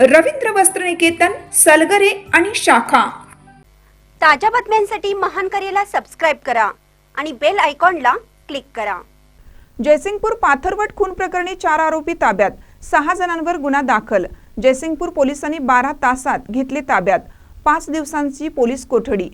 रवींद्र वस्त्रनिकेतन सलगरे आणि शाखा. ताज्या बातम्यांसाठी महान करेला सबस्क्राईब करा आणि बेल आयकॉनला क्लिक करा. जयसिंगपूर पाथरवट खून प्रकरणी चार आरोपी ताब्यात. सहा जणांवर गुन्हा दाखल. जयसिंगपूर पोलिसांनी बारा तासात घेतले ताब्यात. पाच दिवसांची पोलीस कोठडी.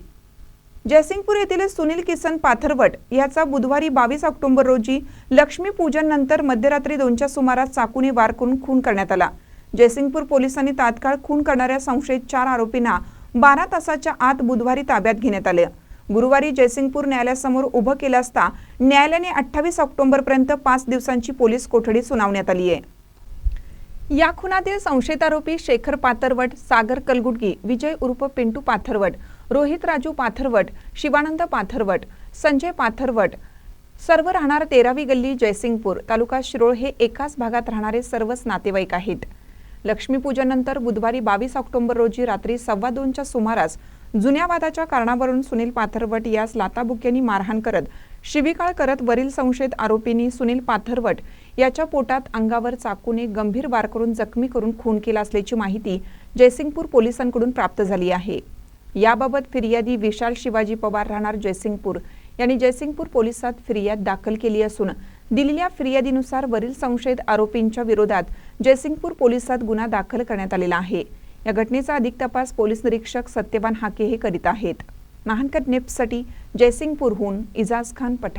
जयसिंगपूर येथील सुनील किसन पाथरवट याचा बुधवारी बावीस ऑक्टोबर रोजी लक्ष्मीपूजन नंतर मध्यरात्री दोनच्या सुमारास चाकूने वार करून खून करण्यात आला. जयसिंगपूर पोलिसांनी तात्काळ खून करणाऱ्या संशयित चार आरोपींना बारा तासाच्या आत बुधवारी ताब्यात घेण्यात आले. गुरुवारी जयसिंगपूर न्यायालयासमोर उभं केलं असता न्यायालयाने अठ्ठावीस ऑक्टोबरपर्यंत पाच दिवसांची पोलीस कोठडी सुनावण्यात आली आहे. या खुनातील संशयित आरोपी शेखर पाथरवट सागर कलगुडगी विजय उर्फ पिंटू पाथरवट रोहित राजू पाथरवट शिवानंद पाथरवट संजय पाथरवट सर्व राहणार तेरावी गल्ली जयसिंगपूर तालुका शिरोळ हे एकाच भागात राहणारे सर्वच नातेवाईक आहेत. लक्ष्मीपूजनानंतर बुधवारी बावीस ऑक्टोबर रोजी रात्री सव्वा दोनच्या सुमारास जुन्या वादाच्या कारणावरून सुनील पाथरवट यास लाताबुक्यांनी मारहाण करत शिवीकाळ करत वरील संशयित आरोपींनी सुनील पाथरवट याच्या पोटात अंगावर चाकूने गंभीर वार करून जखमी करून खून केला असल्याची माहिती जयसिंगपूर पोलिसांकडून प्राप्त झाली आहे. याबाबत फिर्यादी विशाल शिवाजी पवार राहणार जयसिंगपूर. यांनी जयसिंगपूर पोलिसात फिर्याद दाखल केली असून दिलेल्या फिर्यादीनुसार वरील संशयित आरोपींच्या विरोधात जयसिंगपूर पोलिसात गुन्हा दाखल करण्यात आलेला आहे. या घटनेचा अधिक तपास पोलीस निरीक्षक सत्यवान हाके हे करीत आहेत. महानकर नेप्ससाठी जयसिंगपूरहून इजाज खान पठाण.